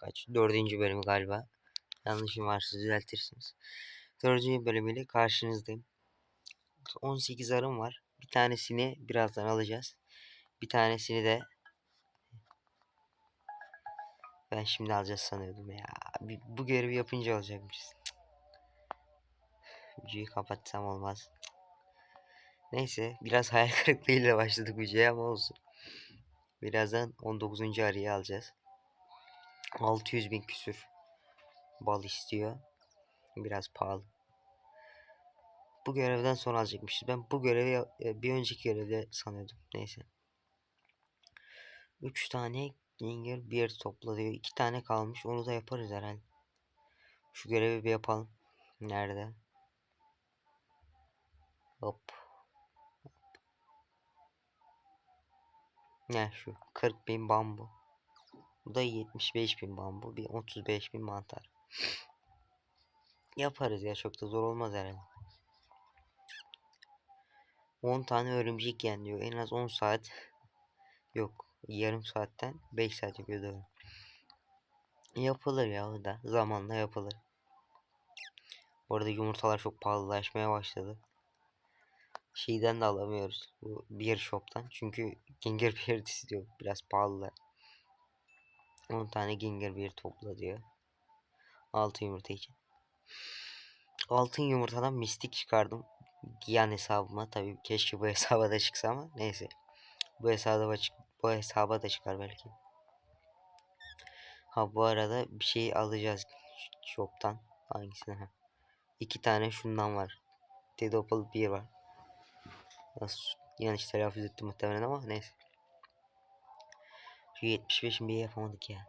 kaç? Dördüncü bölümü galiba. Yanlışım varsa düzeltirsiniz. Dördüncü bölümüyle karşınızdayım. 18 arım var. Bir tanesini birazdan alacağız. Bir tanesini de ben şimdi alacağız sanıyordum ya. Bu görevi yapınca alacakmışız. Videoyu kapatsam olmaz. Neyse biraz hayal kırıklığıyla başladık videoya ama olsun. Birazdan 19. arıyı alacağız. 600 bin küsür bal istiyor. Biraz pahalı. Bu görevden sonra alacakmışız. Ben bu görevi e, bir önceki görevde sanıyordum. Neyse. 3 tane Ginger Beard topla diyor. 2 tane kalmış. Onu da yaparız herhalde. Şu görevi bir yapalım. Nerede? Hop. Ne şu 40 bin bambu. Bu da 75 bin bambu. Bir 35 bin mantar. Yaparız ya çok da zor olmaz herhalde. 10 tane örümcek yen diyor. En az 10 saat. Yok. Yarım saatten 5 saat yapıyor. Yapılır ya da. Zamanla yapılır. Bu arada yumurtalar çok pahalılaşmaya başladı. Şeyden de alamıyoruz. Bu Beer Shop'tan. Çünkü Ginger Beard istiyor. Biraz pahalılar. 10 tane Ginger Beard topla diyor. 6 yumurta için. Altın yumurtadan mistik çıkardım. Giyan hesabıma. Tabii keşke bu hesaba da çıksa ama neyse. Bu hesaba çık- bu hesaba da çıkar belki. Ha bu arada bir şey alacağız shop'tan. Hangisini? Ha. İki tane şundan var. Dedopal bir var. Nasıl yanlış telaffuz ettim muhtemelen ama neyse. Şu 75 bir yapamadık ya.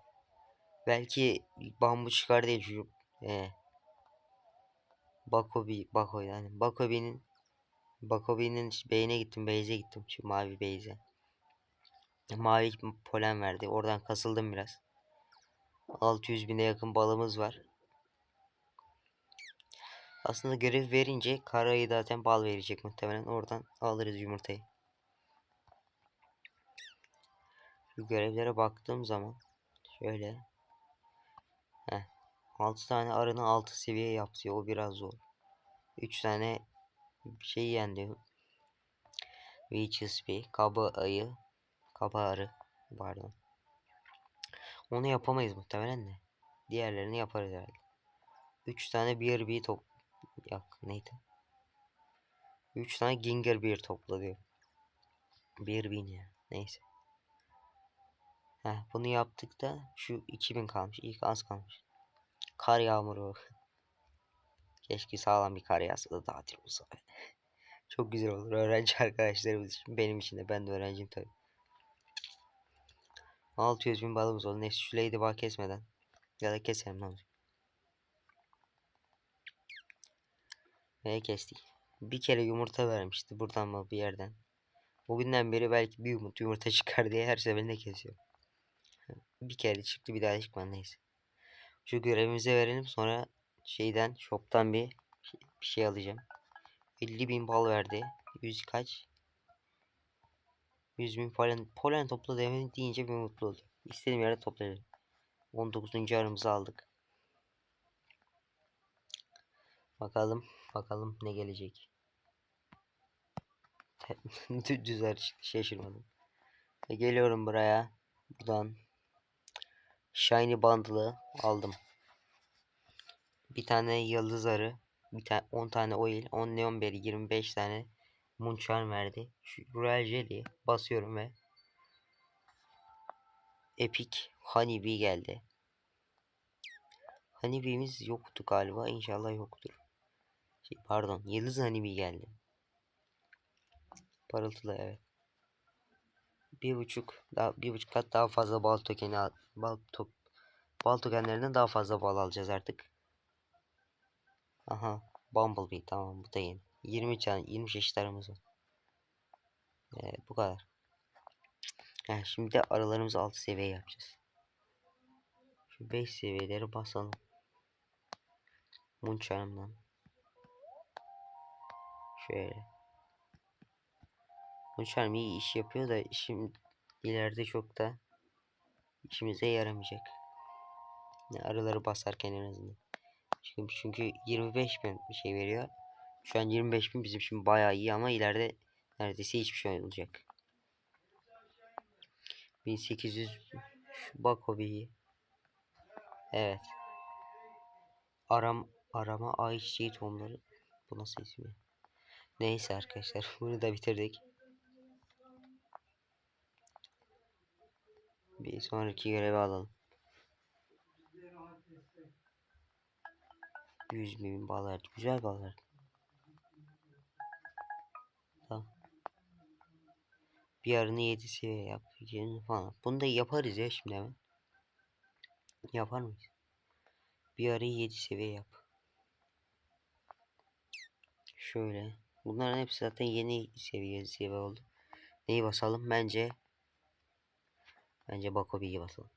Belki bambu çıkar diye çocuk. Ee, Bakobi, Bako yani. Bakobi'nin Bakobi'nin beyine gittim, Beyze gittim. Şu mavi Beyze. Mavi polen verdi. Oradan kasıldım biraz. 600 bine yakın balımız var. Aslında görev verince karayı zaten bal verecek muhtemelen. Oradan alırız yumurtayı. Görevlere baktığım zaman şöyle Heh, 6 tane arını 6 seviye yapıyor. O biraz zor. 3 tane şey yendi. Witches bir kaba ayı kaba arı pardon. Onu yapamayız muhtemelen de. Diğerlerini yaparız herhalde. 3 tane bir bir top Yok neydi? 3 tane ginger bir topla diyor. Bir bin ya. Neyse. Heh, bunu yaptık da şu 2000 kalmış. İlk az kalmış. Kar yağmuru. Keşke sağlam bir kar yağsa da tatil olsa. Çok güzel olur öğrenci arkadaşlarımız için. Benim için de ben de öğrenciyim tabi. 600 bin balımız oldu. Neyse şu ladybug kesmeden. Ya da keselim ne olacak. Ve kestik. Bir kere yumurta vermişti buradan mı bir yerden. O günden beri belki bir umut yumurta çıkar diye her seferinde kesiyor. Bir kere çıktı bir daha çıkmadı neyse. Şu görevimize verelim sonra şeyden shop'tan bir bir şey alacağım. 50 bin bal verdi. 100 kaç? 100 bin polen, polen topla demeni deyince bir mutlu oldum. İstediğim yerde toplayalım. 19. aramızı aldık. Bakalım, bakalım ne gelecek. Dü- Düz şaşırmadım. Ve geliyorum buraya. Buradan Shiny Bundle'ı aldım. Bir tane yıldız arı, bir tane 10 tane oil, 10 neon berry, 25 tane Moonshine verdi. Şu Royal Jelly basıyorum ve Epic Honeybee geldi. Honeybee'miz yoktu galiba. İnşallah yoktur. Şey, pardon. Yıldız Honeybee geldi. Parıltılı evet. Bir buçuk daha bir buçuk kat daha fazla bal tokeni al, bal top bal tokenlerinden daha fazla bal alacağız artık. Aha Bumblebee tamam bu da yeni. 20 tane 20 çeşit aramız var. Ee, bu kadar. Heh, şimdi de aralarımızı 6 seviye yapacağız. Şu 5 seviyeleri basalım. Moonshine'dan. Şöyle. Moonshine iyi iş yapıyor da işim ileride çok da işimize yaramayacak. Yani arıları basarken en azından. Çünkü, çünkü 25 bin bir şey veriyor. Şu an 25 bin bizim için bayağı iyi ama ileride neredeyse hiçbir şey olacak. 1800 şu bak o bir iyi. Evet. Aram arama ay çiçeği tohumları. Bu nasıl ismi? Neyse arkadaşlar bunu da bitirdik. Bir sonraki görevi alalım. 100 bin balık. Güzel balık. Tamam. Bir arını 7 seviye yap. falan. Bunu da yaparız ya şimdi hemen. Yapar mıyız? Bir arayı 7 seviye yap. Şöyle. Bunların hepsi zaten yeni seviye seviye oldu. Neyi basalım? Bence Bence Bakobi'yi basalım.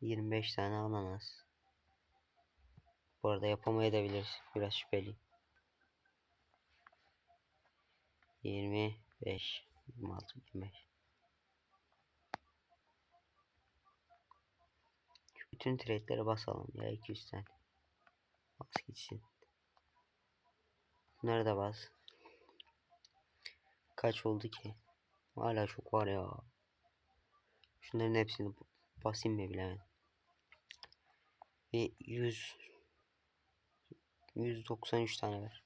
25 tane ananas. Bu arada yapamayabiliriz. Biraz şüpheli. 25 26 25 Şu bütün trade'lere basalım ya 200 tane. Bas gitsin. Bunları da bas. Kaç oldu ki? Hala çok var ya. Şunların hepsini basayım mı bilemedim. Bir 100 193 tane ver.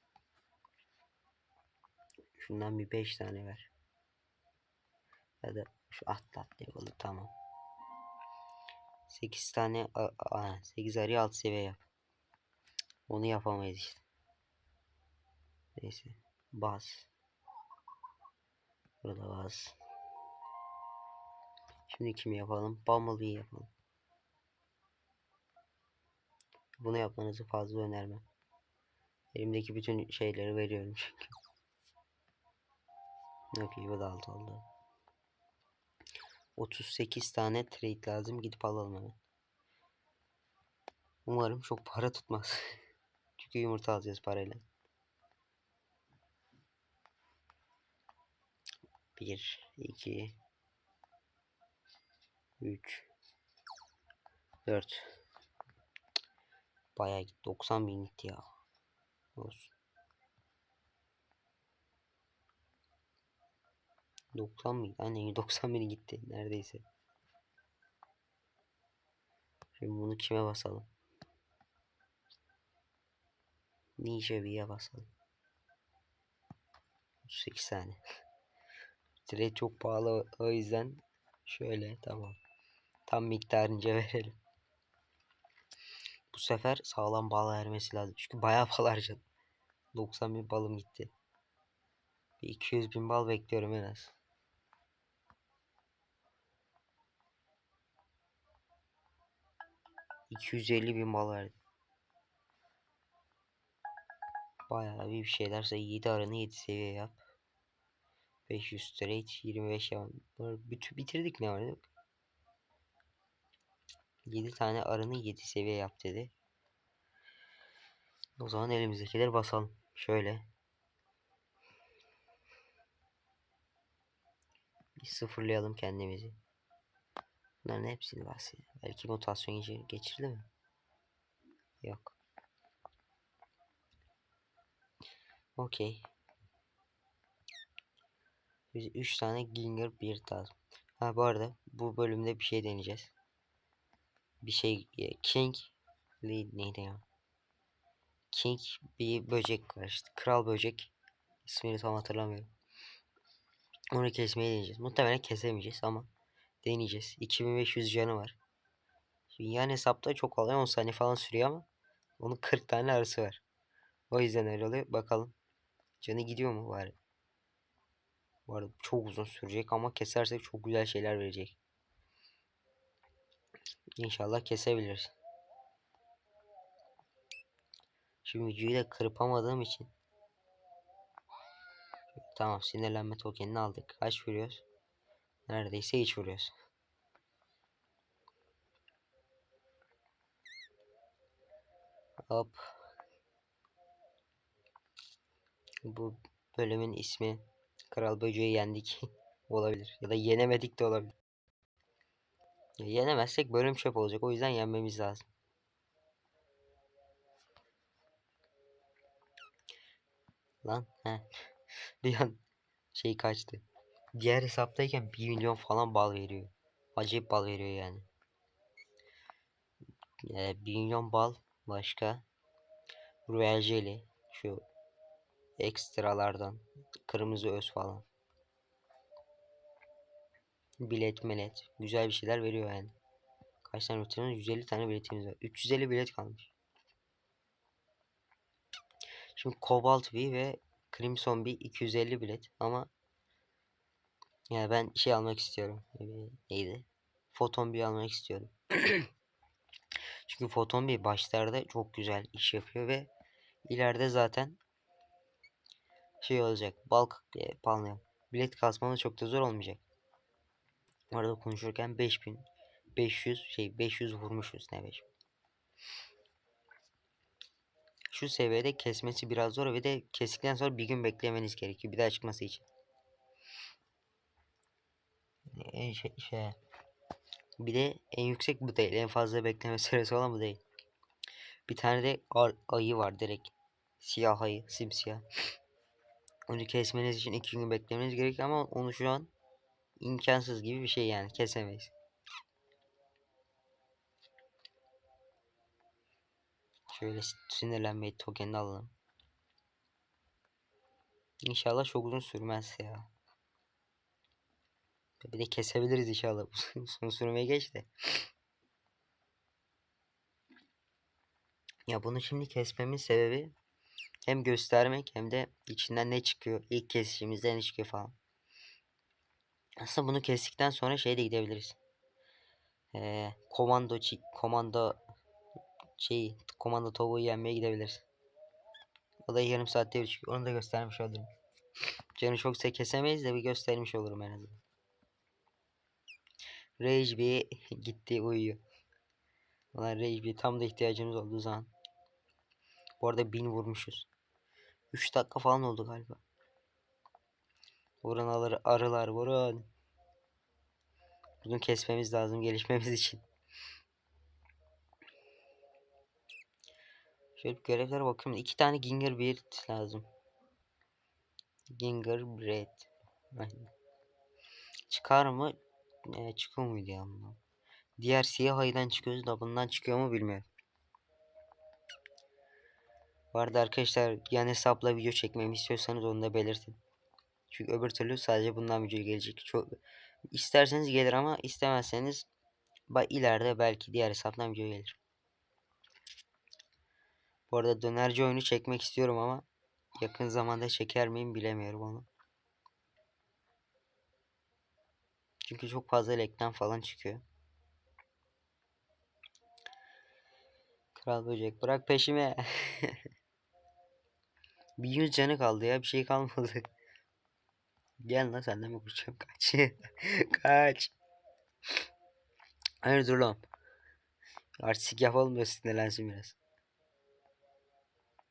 Şundan bir 5 tane ver. Ya da şu atla atlayalım tamam. 8 tane a, a, 8 arı 6 seviye yap. Onu yapamayız işte. Neyse. Bas. Burada bas. Şimdi kimi yapalım? Bumblebee'yi yapalım. Bunu yapmanızı fazla önermem. Elimdeki bütün şeyleri veriyorum çünkü. Okey bu da alt oldu. 38 tane trade lazım. Gidip alalım hemen. Umarım çok para tutmaz. çünkü yumurta alacağız parayla. 1 2 3 4 Bayağı gitti. 90 bin gitti ya. Olsun. 90 bin. Aynen 90 bin gitti. Neredeyse. Şimdi bunu kime basalım? Ninja B'ye basalım. 38 tane. Trade çok pahalı o yüzden şöyle tamam. Tam miktarınca verelim. Bu sefer sağlam bal vermesi lazım. Çünkü bayağı bal harcadım. 90 bin balım gitti. Bir 200 bin bal bekliyorum en az. ...250 bin bal verdi. Bayağı bir şeylerse 7 aranı 7 seviye yap. 500 straight 25 yavan. Bütün bitirdik ne var yok. 7 tane arını 7 seviye yap dedi. O zaman elimizdekileri basalım. Şöyle. Bir sıfırlayalım kendimizi. Bunların hepsini basayım. Belki mutasyon geçirdi mi? Yok. Okey. Biz 3 tane Ginger bir lazım. Ha bu arada bu bölümde bir şey deneyeceğiz. Bir şey e, King Lead neydi ya? King bir böcek var işte. Kral böcek. İsmini tam hatırlamıyorum. Onu kesmeye deneyeceğiz. Muhtemelen kesemeyeceğiz ama deneyeceğiz. 2500 canı var. Yani hesapta çok kolay 10 saniye falan sürüyor ama onun 40 tane arısı var. O yüzden öyle oluyor. Bakalım. Canı gidiyor mu bari? Bu arada çok uzun sürecek ama kesersek çok güzel şeyler verecek. İnşallah kesebiliriz. Şimdi videoyu da kırpamadığım için. Tamam sinirlenme tokenini aldık. Kaç vuruyoruz? Neredeyse hiç vuruyoruz. Hop. Bu bölümün ismi Kral Böceği yendik olabilir. Ya da yenemedik de olabilir. Ya yenemezsek bölüm çöp olacak. O yüzden yenmemiz lazım. Lan he. Bir an şey kaçtı. Diğer hesaptayken 1 milyon falan bal veriyor. Acayip bal veriyor yani. Ee, 1 milyon bal başka. Royal Jelly. Şu ekstralardan. Kırmızı öz falan. Bilet melet. Güzel bir şeyler veriyor yani. Kaç tane biletimiz? 150 tane biletimiz var. 350 bilet kalmış. Şimdi Cobalt V ve Crimson V 250 bilet ama yani ben şey almak istiyorum. Ee, neydi? Photon B almak istiyorum. Çünkü Photon B başlarda çok güzel iş yapıyor ve ileride zaten şey olacak. Balk e, bilet kasmanız çok da zor olmayacak. Arada konuşurken 5000 500 şey 500 vurmuşuz ne 5 Şu seviyede kesmesi biraz zor ve de kestikten sonra bir gün beklemeniz gerekiyor bir daha çıkması için. En şey, şey. Bir de en yüksek bu değil. En fazla bekleme süresi olan bu değil. Bir tane de ayı var direkt. Siyah ayı, simsiyah. Onu kesmeniz için iki gün beklemeniz gerekiyor ama onu şu an imkansız gibi bir şey yani kesemeyiz. Şöyle sinirlenmeyi tokenini alalım. İnşallah çok uzun sürmez ya. Bir de kesebiliriz inşallah. Uzun sürmeye geç de. Ya bunu şimdi kesmemin sebebi hem göstermek hem de içinden ne çıkıyor. İlk kesişimizde ne çıkıyor falan. Aslında bunu kestikten sonra şey de gidebiliriz. Ee, komando komando şey komando tavuğu yenmeye gidebiliriz. O da yarım saatte bir çıkıyor. Onu da göstermiş olurum. Canı çoksa kesemeyiz de bir göstermiş olurum en azından. Rage bir gitti uyuyor. Ulan Rage bir tam da ihtiyacımız olduğu zaman. Bu arada bin vurmuşuz. 3 dakika falan oldu galiba. Vurun alır, arılar vurun. Bunu kesmemiz lazım gelişmemiz için. Şöyle görevlere bakıyorum. İki tane Ginger Beard lazım. Ginger Bread. Çıkar mı? E, çıkıyor muydu ya bundan? Diğer siyah ayıdan çıkıyoruz da bundan çıkıyor mu bilmiyorum. Bu arkadaşlar yan hesapla video çekmemi istiyorsanız onu da belirtin. Çünkü öbür türlü sadece bundan video gelecek. Çok isterseniz gelir ama istemezseniz ileride belki diğer hesaptan video gelir. Bu arada dönerci oyunu çekmek istiyorum ama yakın zamanda çeker miyim bilemiyorum onu. Çünkü çok fazla reklam falan çıkıyor. Kral böcek bırak peşime. bir yüz canı kaldı ya bir şey kalmadı. Gel lan senden mi kurtulacağım kaç. kaç. Hayır dur lan. Artistik yapalım da sinirlensin biraz.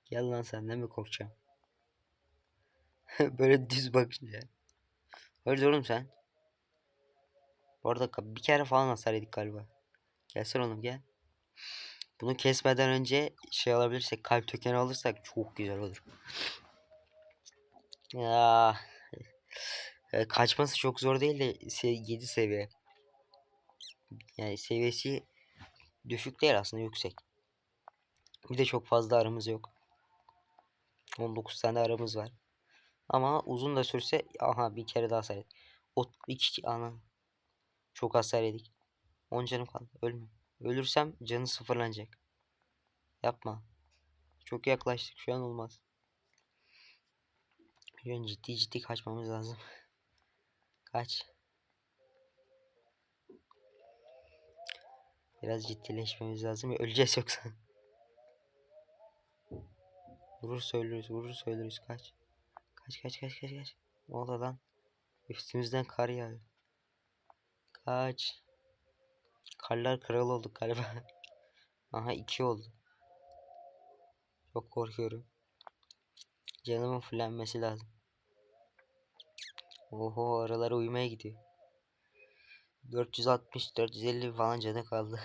Gel lan senden mi korkacağım? Böyle düz bakınca. Hayır oğlum sen. Bu arada bir kere falan hasar yedik galiba. Gelsin oğlum gel. Bunu kesmeden önce şey alabilirsek kalp tokeni alırsak çok güzel olur. Ya kaçması çok zor değil de 7 seviye. Yani seviyesi düşük değil aslında yüksek. Bir de çok fazla aramız yok. 19 tane aramız var. Ama uzun da sürse aha bir kere daha hasar yedik. O iki ana çok hasar yedik. 10 canım kaldı. Ölme. Ölürsem canı sıfırlanacak. Yapma. Çok yaklaştık. Şu an olmaz. An ciddi ciddi kaçmamız lazım. Kaç. Biraz ciddileşmemiz lazım. Öleceğiz yoksa. Vurur söylürüz, vurur söylürüz. Kaç. Kaç kaç kaç kaç kaç. Ne oldu lan? Üstümüzden kar yağıyor. Kaç. Karlar kral olduk galiba. Aha iki oldu. Çok korkuyorum. Canımın fullenmesi lazım. Oho aralara uyumaya gidiyor. 460 450 falan canı kaldı.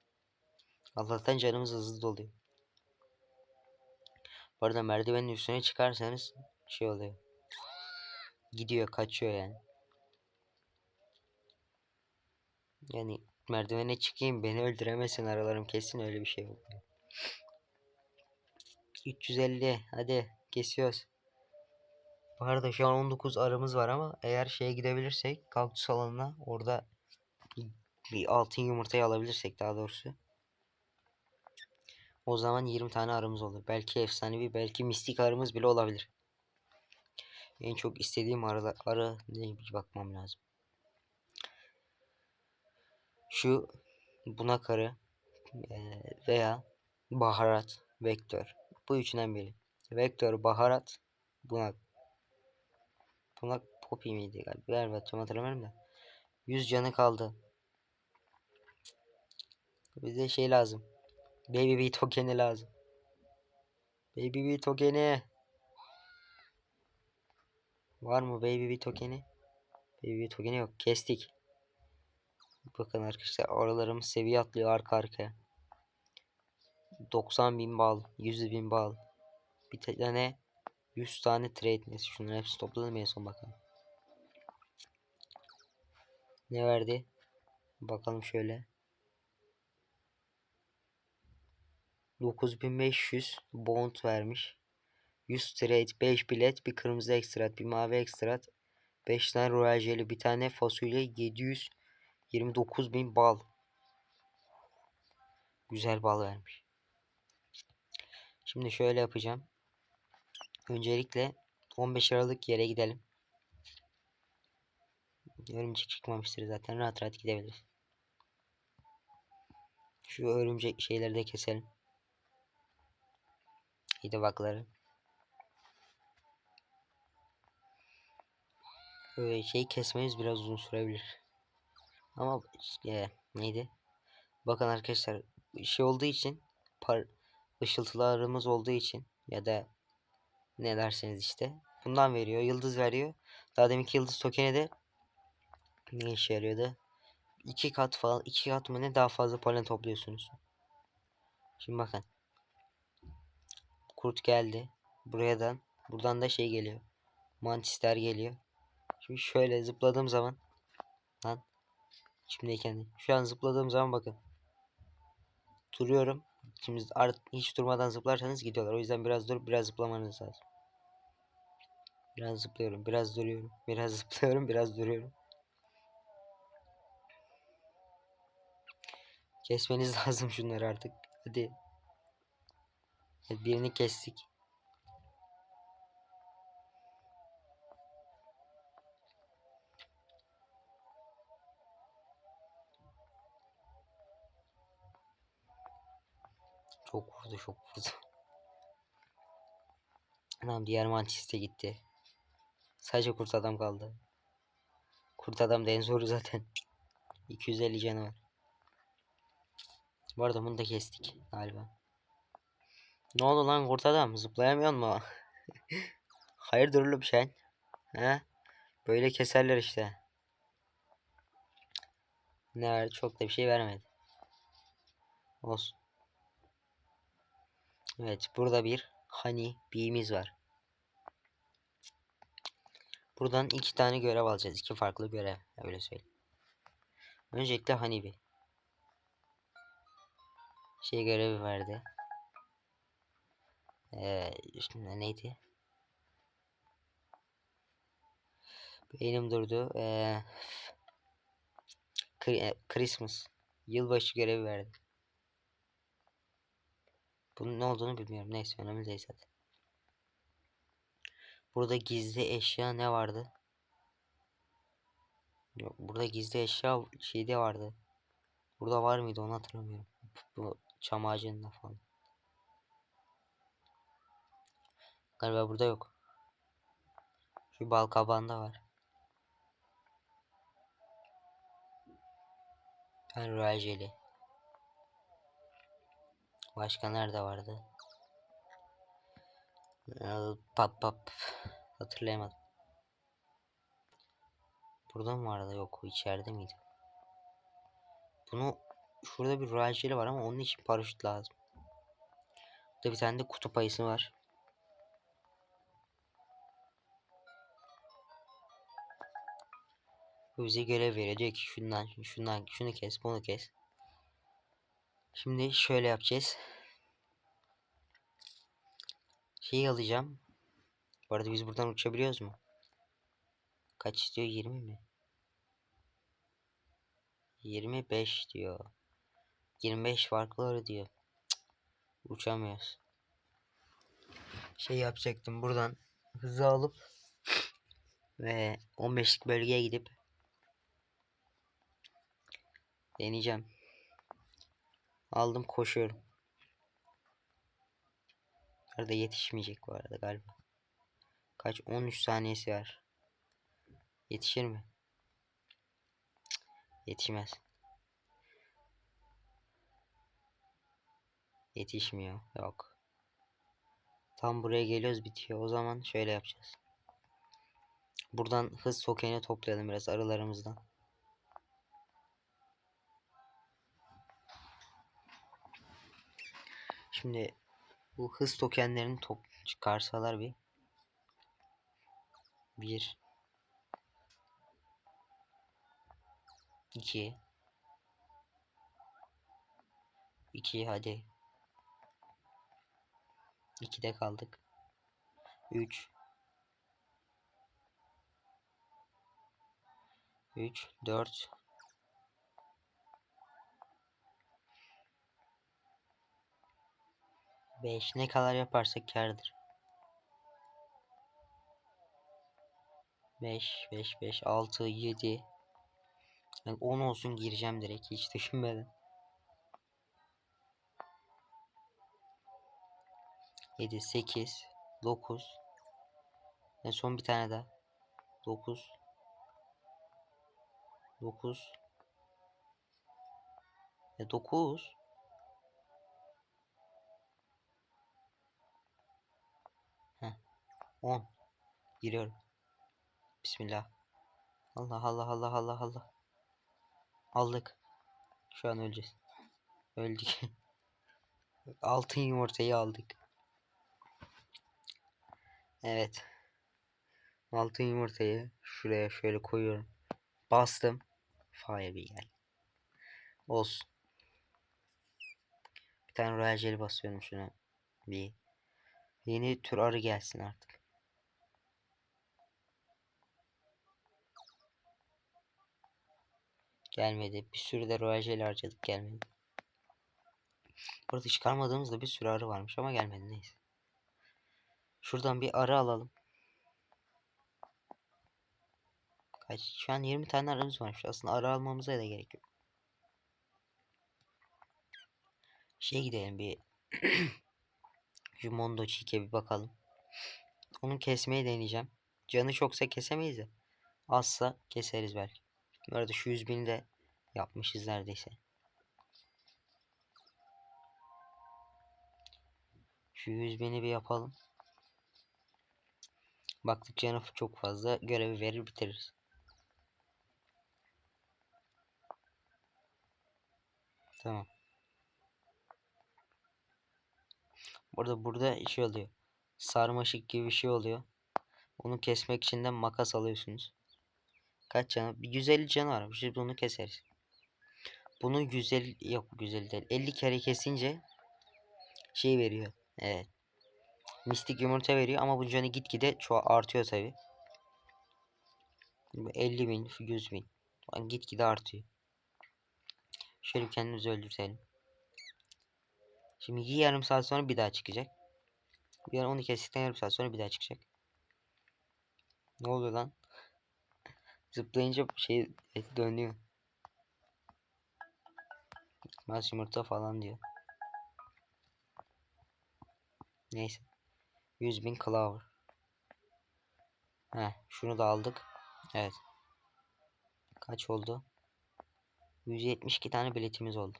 Allah'tan canımız hızlı doluyor. Bu arada merdivenin üstüne çıkarsanız şey oluyor. Gidiyor, kaçıyor yani. Yani merdivene çıkayım beni öldüremesin aralarım kesin öyle bir şey yok. 350 hadi kesiyoruz. Bu arada şu an 19 arımız var ama eğer şeye gidebilirsek kaktüs alanına orada bir altın yumurtayı alabilirsek daha doğrusu. O zaman 20 tane arımız olur. Belki efsanevi belki mistik arımız bile olabilir. En çok istediğim arı, arı ne bir bakmam lazım. Şu bunak arı e, veya baharat, vektör. Bu üçünden biri. Vektör, baharat, bunak. Bunak Poppy miydi galiba? Galiba tam hatırlamıyorum da. 100 canı kaldı. Bize şey lazım. Baby B tokeni lazım. Baby B tokeni. Var mı Baby B tokeni? Baby B tokeni yok. Kestik. Bakın arkadaşlar aralarımız seviye atlıyor arka arkaya. 90 bin bal, 100 bin bal. Bir tane 100 tane trade nesi. Şunların hepsi topladım en son bakalım. Ne verdi? Bakalım şöyle. 9500 bond vermiş. 100 trade, 5 bilet, bir kırmızı ekstrat, bir mavi ekstrat, 5 tane royal jeli, bir tane fasulye, 700 29.000 bal. Güzel bal vermiş. Şimdi şöyle yapacağım. Öncelikle 15 Aralık yere gidelim. Örümcek çıkmamıştır zaten. Rahat rahat gidebiliriz. Şu örümcek şeyleri de keselim. İdivakları. Şey kesmemiz biraz uzun sürebilir. Ama işte neydi? Bakın arkadaşlar şey olduğu için par ışıltılarımız olduğu için ya da ne derseniz işte bundan veriyor. Yıldız veriyor. Daha deminki yıldız tokeni de ne işe yarıyordu? İki kat falan iki kat mı ne daha fazla polen topluyorsunuz. Şimdi bakın. Kurt geldi. Buradan buradan da şey geliyor. Mantisler geliyor. Şimdi şöyle zıpladığım zaman içimdeyken şu an zıpladığım zaman bakın. Duruyorum. Şimdi hiç durmadan zıplarsanız gidiyorlar. O yüzden biraz dur biraz zıplamanız lazım. Biraz zıplıyorum, biraz duruyorum. Biraz zıplıyorum, biraz duruyorum. Kesmeniz lazım şunları artık. Hadi. Birini kestik. Çok vurdu, çok vurdu. Tamam diğer Manchester gitti. Sadece kurt adam kaldı. Kurt adam da en zoru zaten. 250 canı var. Bu arada bunu da kestik galiba. Ne oldu lan kurt adam? Zıplayamıyor mu? Hayırdır oğlum sen? He? Böyle keserler işte. Ne var? Çok da bir şey vermedi. Olsun. Evet burada bir hani birimiz var. Buradan iki tane görev alacağız. iki farklı görev. Öyle söyleyeyim. Öncelikle hani bir şey görevi verdi. Ee, şimdi neydi? Benim durdu. Ee, Christmas. Yılbaşı görevi verdi. Bunun ne olduğunu bilmiyorum. Neyse önemli değil zaten. Burada gizli eşya ne vardı? Yok burada gizli eşya şeyde vardı. Burada var mıydı onu hatırlamıyorum. Bu çam ağacında falan. Galiba burada yok. Şu bal kabağında var. Ben royal jelly. Başka nerede vardı? Pap pap. Hatırlayamadım. Burada mı vardı? Yok. içeride miydi? Bunu şurada bir royal jelly var ama onun için paraşüt lazım. Burada bir tane de kutup ayısı var. Bu bize görev ki şundan, şundan, şunu kes, bunu kes. Şimdi şöyle yapacağız. Şeyi alacağım. Bu arada biz buradan uçabiliyoruz mu? Kaç istiyor? 20 mi? 25 diyor. 25 farklı diyor. Cık, uçamıyoruz. Şey yapacaktım buradan hızı alıp ve 15'lik bölgeye gidip deneyeceğim. Aldım koşuyorum. Arada yetişmeyecek bu arada galiba. Kaç 13 saniyesi var. Yetişir mi? Yetişmez. Yetişmiyor. Yok. Tam buraya geliyoruz bitiyor. O zaman şöyle yapacağız. Buradan hız sokeni toplayalım biraz arılarımızdan. Şimdi bu hız tokenlerini top çıkarsalar bir. Bir. İki. İki hadi. İkide kaldık. Üç. Üç, dört. Beş. Ne kadar yaparsak kârdır. Beş, beş, beş, altı, yedi. Yani 10 olsun gireceğim direkt hiç düşünmeden. 7, 8, 9. En son bir tane daha. 9. 9. E 9. 10. Giriyorum. Bismillah. Allah Allah Allah Allah Allah. Aldık. Şu an öleceğiz. Öldük. Altın yumurtayı aldık. Evet. Altın yumurtayı şuraya şöyle koyuyorum. Bastım. Fire gel. Olsun. Bir tane royal jelly basıyorum şuna. Bir. Yeni tür arı gelsin artık. Gelmedi. Bir sürü de royal jelly harcadık gelmedi. Burada çıkarmadığımızda bir sürü arı varmış ama gelmedi neyse. Şuradan bir arı alalım. Kaç? Şu an 20 tane arımız var. Aslında arı almamıza da gerek yok. Şey gidelim bir şu Mondo Cheeke'e bir bakalım. Onu kesmeyi deneyeceğim. Canı çoksa kesemeyiz de. Azsa keseriz belki. Bu arada şu 100 bini de yapmışız neredeyse. Şu 100 bini bir yapalım. Baktık canı çok fazla görevi verir bitiririz. Tamam. Burada burada şey oluyor. Sarmaşık gibi bir şey oluyor. Onu kesmek için de makas alıyorsunuz. Kaç canı? Bir 150 canı var. Biz bunu keseriz. Bunu 150 yok 150 değil. 50 kere kesince şey veriyor. Evet. Mistik yumurta veriyor ama bu canı gitgide çoğu artıyor tabi. 50 bin, 100 bin. Yani gitgide artıyor. Şöyle kendimizi öldürtelim. Şimdi yarım saat sonra bir daha çıkacak. Yani onu kestikten yarım saat sonra bir daha çıkacak. Ne oluyor lan? Zıplayınca şey dönüyor. Gitmez yumurta falan diyor. Neyse. 100 bin clover. Heh, şunu da aldık. Evet. Kaç oldu? 172 tane biletimiz oldu.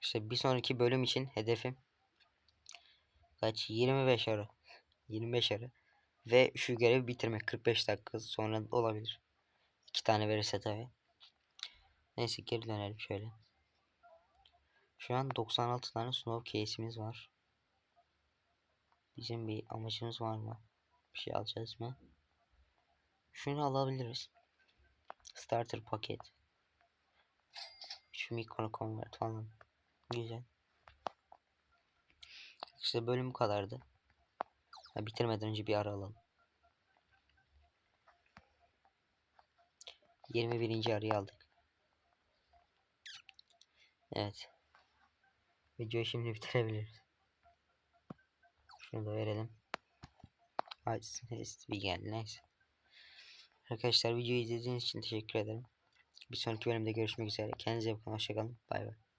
İşte bir sonraki bölüm için hedefim kaç? 25 ara. 25 ara. Ve şu görevi bitirmek 45 dakika sonra olabilir. İki tane verirse tabi. Neyse geri dönelim şöyle. Şu an 96 tane snow case'imiz var. Bizim bir amacımız var mı? Bir şey alacağız mı? Şunu alabiliriz. Starter paket. Şu mikro convert falan. Güzel. İşte bölüm bu kadardı. Ha, bitirmeden önce bir ara alalım. 21. arayı aldık. Evet. Videoyu şimdi bitirebiliriz. Şunu da verelim. Hadi bir geldi neyse. Arkadaşlar videoyu izlediğiniz için teşekkür ederim. Bir sonraki bölümde görüşmek üzere. Kendinize bakın. Hoşçakalın. Bay bay.